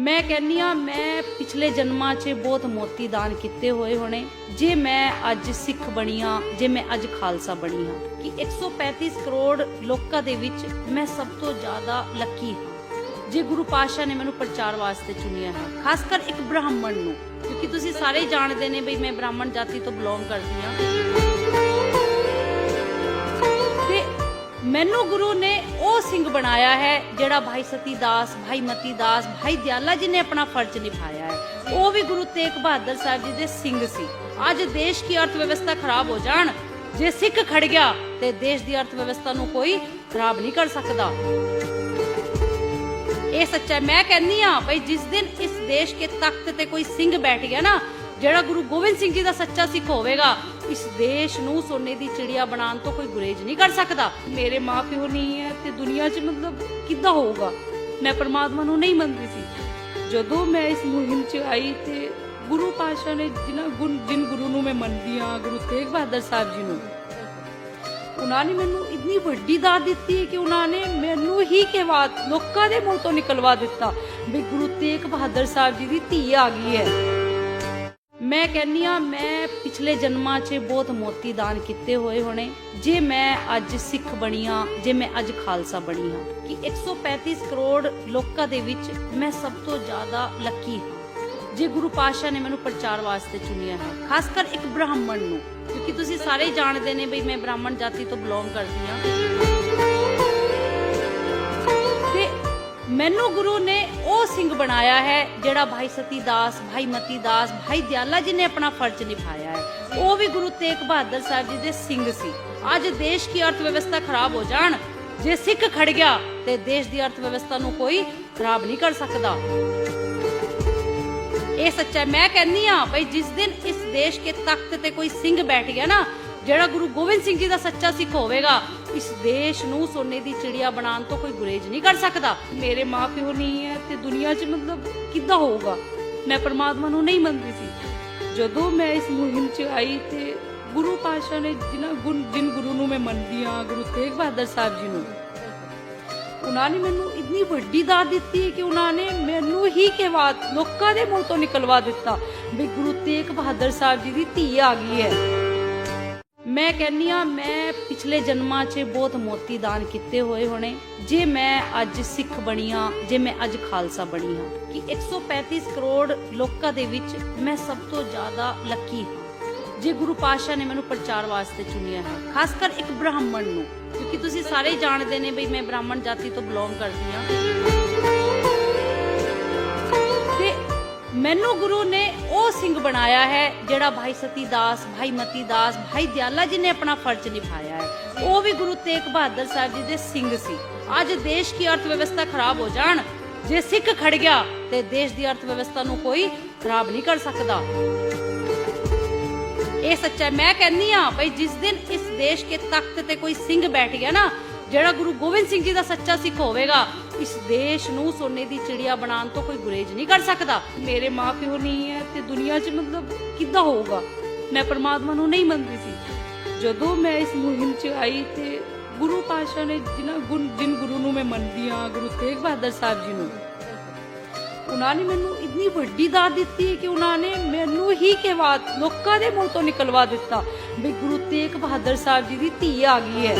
ਮੈਂ ਕਹਿੰਨੀ ਆ ਮੈਂ ਪਿਛਲੇ ਜਨਮਾਂ 'ਚ ਬਹੁਤ ਮੋਤੀ ਦਾਨ ਕੀਤੇ ਹੋਏ ਹੋਣੇ। ਜੇ ਮੈਂ ਅੱਜ ਸਿੱਖ ਬਣੀ ਹਾਂ, ਜੇ ਮੈਂ ਅੱਜ ਖਾਲਸਾ ਬਣੀ ਹਾਂ, ਕਿ 135 ਕਰੋੜ ਲੋਕਾਂ ਦੇ ਵਿੱਚ ਮੈਂ ਸਭ ਤੋਂ ਜ਼ਿਆਦਾ ਲੱਕੀ ਹਾਂ। ਜੇ ਗੁਰੂ ਪਾਤਸ਼ਾਹ ਨੇ ਮੈਨੂੰ ਪ੍ਰਚਾਰ ਵਾਸਤੇ ਚੁਣਿਆ ਹੈ, ਖਾਸ ਕਰ ਇੱਕ ਬ੍ਰਾਹਮਣ ਨੂੰ, ਕਿਉਂਕਿ ਤੁਸੀਂ ਸਾਰੇ ਜਾਣਦੇ ਨੇ ਬਈ ਮੈਂ ਬ੍ਰਾਹਮਣ ਜਾਤੀ ਤੋਂ ਬਿਲੋਂਗ ਕਰਦੀ ਹਾਂ। ਤੇ ਮੈਨੂੰ ਗੁਰੂ ਸਿੰਘ ਬਣਾਇਆ ਹੈ, ਜਿਹੜਾ ਭਾਈ ਸਤੀ ਦਾਸ, ਭਾਈ ਮਤੀ ਦਾਸ, ਭਾਈ ਦਿਆਲਾ ਜੀ ਨੇ ਆਪਣਾ ਫਰਜ਼ ਨਿਭਾਇਆ ਹੈ। ਉਹ ਵੀ ਗੁਰੂ ਤੇਗ ਬਹਾਦਰ ਸਾਹਿਬ ਜੀ ਦੇ ਸਿੰਘ ਸੀ। ਅੱਜ ਦੇਸ਼ ਦੀ ਅਰਥ ਵਿਵਸਥਾ ਖਰਾਬ ਹੋ ਜਾਣ, ਜੇ ਸਿੱਖ ਖੜ ਗਿਆ, ਤੇ ਦੇਸ਼ ਦੀ ਅਰਥ ਵਿਵਸਥਾ ਨੂੰ ਕੋਈ ਖਰਾਬ ਨਹੀਂ ਕਰ ਸਕਦਾ। ਇਹ ਸੱਚਾ ਮੈਂ ਕਹਿੰਨੀ ਆ ਭਈ ਜਿਸ ਦਿਨ ਇਸ ਦੇਸ਼ ਕੇ ਤਖਤ ਤੇ ਕੋਈ ਸਿੰਘ ਬੈਠ ਗਿਆ ਨਾ, ਜਿਹੜਾ ਗੁਰੂ ਗੋਬਿੰਦ ਸਿੰਘ ਜੀ ਦਾ ਸੱਚਾ ਸਿੱਖ ਹੋਵੇਗਾ ਇਸ ਦੇਸ਼ ਨੂੰ ਸੋਨੇ ਦੀ ਚਿੜੀਆ ਬਣਾਉਣ ਤੋਂ ਕੋਈ ਗੁਰੇਜ਼ ਨਹੀਂ ਕਰ ਸਕਦਾ। ਮੇਰੇ ਮਾਪਿਓ ਨਹੀਂ ਹੈ ਤੇ ਦੁਨੀਆ 'ਚ ਮਤਲਬ ਕਿੱਦਾਂ ਹੋਊਗਾ? ਮੈਂ ਪਰਮਾਤਮਾ ਨੂੰ ਨਹੀਂ ਮੰਨਦੀ ਸੀ। ਜਦੋਂ ਮੈਂ ਇਸ ਮੁਹਿੰਮ 'ਚ ਆਈ ਤੇ ਗੁਰੂ ਪਾਤਸ਼ਾਹ ਨੇ ਜਿਨ੍ਹਾਂ ਗੁਣ ਜਿਨ ਗੁਰੂ ਨੂੰ ਮੈਂ ਮੰਨਦੀ ਆ ਗੁਰੂ ਤੇਗ ਬਹਾਦਰ ਸਾਹਿਬ ਜੀ ਨੂੰ, ਉਹਨਾਂ ਨੇ ਮੈਨੂੰ ਇੰਨੀ ਵੱਡੀ ਦਾਤ ਦਿੱਤੀ ਹੈ ਕਿ ਉਹਨਾਂ ਨੇ ਮੈਨੂੰ ਹੀ ਕਿਹਾ ਲੋਕਾਂ ਦੇ ਮੂੰਹ ਤੋਂ ਨਿਕਲਵਾ ਦਿੱਤਾ ਵੀ ਗੁਰੂ ਤੇਗ ਬਹਾਦਰ ਸਾਹਿਬ ਜੀ ਦੀ ਧੀ ਆ ਗਈ ਹੈ। ਮੈਂ ਕਹਿੰਨੀ ਆ ਮੈਂ ਪਿਛਲੇ ਜਨਮਾਂ 'ਚ ਬਹੁਤ ਮੋਤੀ ਦਾਨ ਕੀਤੇ ਹੋਏ ਹੋਣੇ। ਜੇ ਮੈਂ ਅੱਜ ਸਿੱਖ ਬਣੀ ਆ ਜੇ ਮੈਂ ਅੱਜ ਖਾਲਸਾ ਬਣੀ ਹਾਂ, ਕਿ 135 ਕਰੋੜ ਲੋਕਾਂ ਦੇ ਵਿੱਚ ਮੈਂ ਸਭ ਤੋਂ ਜ਼ਿਆਦਾ ਲੱਕੀ ਹਾਂ। ਜੇ ਗੁਰੂ ਪਾਤਸ਼ਾਹ ਨੇ ਮੈਨੂੰ ਪ੍ਰਚਾਰ ਵਾਸਤੇ ਚੁਣਿਆ ਹੈ, ਖਾਸ ਕਰ ਇੱਕ ਬ੍ਰਾਹਮਣ ਨੂੰ, ਕਿਉਂਕਿ ਤੁਸੀਂ ਸਾਰੇ ਜਾਣਦੇ ਨੇ ਬਈ ਮੈਂ ਬ੍ਰਾਹਮਣ ਜਾਤੀ ਤੋਂ ਬਿਲੋਂਗ ਕਰਦੀ ਹਾਂ। ਮੈਨੂੰ ਗੁਰੂ ਨੇ ਉਹ ਸਿੰਘ ਬਣਾਇਆ ਹੈ, ਜਿਹੜਾ ਭਾਈ ਸਤੀ ਦਾਸ ਭਾਈ ਮਤੀ ਦਾਸ ਭਾਈ ਦਿਆਲਾ ਜੀ ਨੇ ਆਪਣਾ ਫਰਜ਼ ਨਿਭਾਇਆ ਹੈ। ਉਹ ਵੀ ਗੁਰੂ ਤੇਗ ਬਹਾਦਰ ਸਾਹਿਬ ਜੀ ਦੇ ਸਿੰਘ ਸੀ। ਅੱਜ ਦੇਸ਼ ਦੀ ਅਰਥ ਵਿਵਸਥਾ ਖਰਾਬ ਹੋ ਜਾਣ, ਜੇ ਸਿੱਖ ਖੜ ਗਿਆ, ਤੇ ਦੇਸ਼ ਦੀ ਅਰਥ ਵਿਵਸਥਾ ਨੂੰ ਕੋਈ ਖਰਾਬ ਨਹੀਂ ਕਰ ਸਕਦਾ। ਇਹ ਸੱਚਾ ਮੈਂ ਕਹਿੰਨੀ ਆ ਭਈ ਜਿਸ ਦਿਨ ਇਸ ਦੇਸ਼ ਕੇ ਤਖਤ ਤੇ ਕੋਈ ਸਿੰਘ ਬੈਠ ਗਿਆ ਨਾ ਜਿਹੜਾ ਗੁਰੂ ਗੋਬਿੰਦ ਸਿੰਘ ਜੀ ਦਾ ਸੱਚਾ ਸਿੱਖ ਹੋਵੇਗਾ, ਇਸ ਦੇਸ਼ ਨੂੰ ਸੋਨੇ ਦੀ ਚਿੜੀਆ ਬਣਾਉਣ ਤੋਂ ਕੋਈ ਗੁਰੇਜ਼ ਨਹੀਂ ਕਰ ਸਕਦਾ। ਮੇਰੇ ਮਾਪਿਓ ਨਹੀਂ ਹੈ ਤੇ ਦੁਨੀਆ 'ਚ ਮਤਲਬ ਕਿੱਦਾਂ ਹੋਊਗਾ? ਮੈਂ ਪਰਮਾਤਮਾ ਨੂੰ ਨਹੀਂ ਮੰਨਦੀ ਸੀ। ਜਦੋਂ ਮੈਂ ਇਸ ਮੁਹਿੰਮ 'ਚ ਆਈ ਤੇ ਗੁਰੂ ਪਾਤਸ਼ਾਹ ਨੇ ਜਿਨ੍ਹਾਂ ਗੁਣ, ਜਿਨ ਗੁਰੂ ਨੂੰ ਮੈਂ ਮੰਨਦੀ ਆ ਗੁਰੂ ਤੇਗ ਬਹਾਦਰ ਸਾਹਿਬ ਜੀ ਨੂੰ, ਉਹਨਾਂ ਨੇ ਮੈਨੂੰ ਇੰਨੀ ਵੱਡੀ ਦਾਤ ਦਿੱਤੀ ਹੈ ਕਿ ਉਹਨਾਂ ਨੇ ਮੈਨੂੰ ਹੀ ਕਿਹਾ ਲੋਕਾਂ ਦੇ ਮੂੰਹ ਤੋਂ ਨਿਕਲਵਾ ਦਿੱਤਾ ਵੀ ਗੁਰੂ ਤੇਗ ਬਹਾਦਰ ਸਾਹਿਬ ਜੀ ਦੀ ਧੀ ਆ ਗਈ ਹੈ। ਮੈਂ ਕਹਿੰਨੀ ਆ ਮੈਂ ਪਿਛਲੇ ਜਨਮਾਂ 'ਚ ਬਹੁਤ ਮੋਤੀ ਦਾਨ ਕੀਤੇ ਹੋਏ ਹੋਣੇ। ਜੇ ਮੈਂ ਅੱਜ ਸਿੱਖ ਬਣੀ ਆ ਜੇ ਮੈਂ ਅੱਜ ਖਾਲਸਾ ਬਣੀ ਹਾਂ, ਕਿ 135 ਕਰੋੜ ਲੋਕਾਂ ਦੇ ਵਿੱਚ ਮੈਂ ਸਭ ਤੋਂ ਜ਼ਿਆਦਾ ਲੱਕੀ ਹਾਂ। ਜੇ ਗੁਰੂ ਪਾਤਸ਼ਾਹ ਨੇ ਮੈਨੂੰ ਪ੍ਰਚਾਰ ਵਾਸਤੇ ਚੁਣਿਆ ਹੈ, ਖਾਸ ਕਰ ਇੱਕ ਬ੍ਰਾਹਮਣ ਨੂੰ, ਕਿਉਂਕਿ ਤੁਸੀਂ ਸਾਰੇ ਜਾਣਦੇ ਨੇ ਬਈ ਮੈਂ ਬ੍ਰਾਹਮਣ ਜਾਤੀ ਤੋਂ ਬਿਲੋਂਗ ਕਰਦੀ ਹਾਂ। ਮੈਨੂੰ ਗੁਰੂ ਨੇ ਉਹ ਸਿੰਘ ਬਣਾਇਆ ਹੈ ਜਿਹੜਾ ਭਾਈ ਸਤੀ ਦਾਸ, ਭਾਈ ਮਤੀ ਦਾਸ, ਭਾਈ ਦਿਆਲਾ ਜੀ ਨੇ ਆਪਣਾ ਫਰਜ਼ ਨਿਭਾਇਆ ਹੈ। ਉਹ ਵੀ ਗੁਰੂ ਤੇਗ ਬਹਾਦਰ ਸਾਹਿਬ ਜੀ ਦੇ ਸਿੰਘ ਸੀ। ਅੱਜ ਦੇਸ਼ ਦੀ ਅਰਥ ਵਿਵਸਥਾ ਖਰਾਬ ਹੋ ਜਾਣ, ਜੇ ਸਿੱਖ ਖੜ ਗਿਆ, ਤੇ ਦੇਸ਼ ਦੀ ਅਰਥ ਵਿਵਸਥਾ ਨੂੰ ਕੋਈ ਖਰਾਬ ਨਹੀਂ ਕਰ ਸਕਦਾ। ਇਹ ਸੱਚਾ ਮੈਂ ਕਹਿੰਨੀ ਆ ਭਈ ਜਿਸ ਦਿਨ ਇਸ ਦੇਸ਼ ਕੇ ਤਖਤ ਤੇ ਕੋਈ ਸਿੰਘ ਬੈਠ ਗਿਆ ਨਾ ਜਿਹੜਾ ਗੁਰੂ ਗੋਬਿੰਦ ਸਿੰਘ ਜੀ ਦਾ ਸੱਚਾ ਸਿੱਖ ਹੋਵੇਗਾ, ਇਸ ਦੇਸ਼ ਨੂੰ ਸੋਨੇ ਦੀ ਚਿੜੀਆ ਬਣਾਉਣ ਤੋਂ ਕੋਈ ਗੁਰੇਜ਼ ਨਹੀਂ ਕਰ ਸਕਦਾ। ਮੇਰੇ ਮਾਪਿਓ ਨਹੀਂ ਹੈ ਤੇ ਦੁਨੀਆ 'ਚ ਮਤਲਬ ਕਿੱਦਾਂ ਹੋਊਗਾ? ਮੈਂ ਪਰਮਾਤਮਾ ਨੂੰ ਨਹੀਂ ਮੰਨਦੀ ਸੀ। ਜਦੋਂ ਮੈਂ ਇਸ ਮੁਹਿੰਮ 'ਚ ਆਈ ਤੇ ਗੁਰੂ ਪਾਤਸ਼ਾਹ ਨੇ ਜਿਨ੍ਹਾਂ ਗੁਣ, ਜਿਨ ਗੁਰੂ ਨੂੰ ਮੈਂ ਮੰਨਦੀ ਆ ਗੁਰੂ ਤੇਗ ਬਹਾਦਰ ਸਾਹਿਬ ਜੀ ਨੂੰ, ਉਹਨਾਂ ਨੇ ਮੈਨੂੰ ਇੰਨੀ ਵੱਡੀ ਦਾਤ ਦਿੱਤੀ ਹੈ ਕਿ ਉਹਨਾਂ ਨੇ ਮੈਨੂੰ ਹੀ ਕਿਹਾ ਲੋਕਾਂ ਦੇ ਮੂੰਹ ਤੋਂ ਨਿਕਲਵਾ ਦਿੱਤਾ ਵੀ ਗੁਰੂ ਤੇਗ ਬਹਾਦਰ ਸਾਹਿਬ ਜੀ ਦੀ ਧੀ ਆ ਗਈ ਹੈ।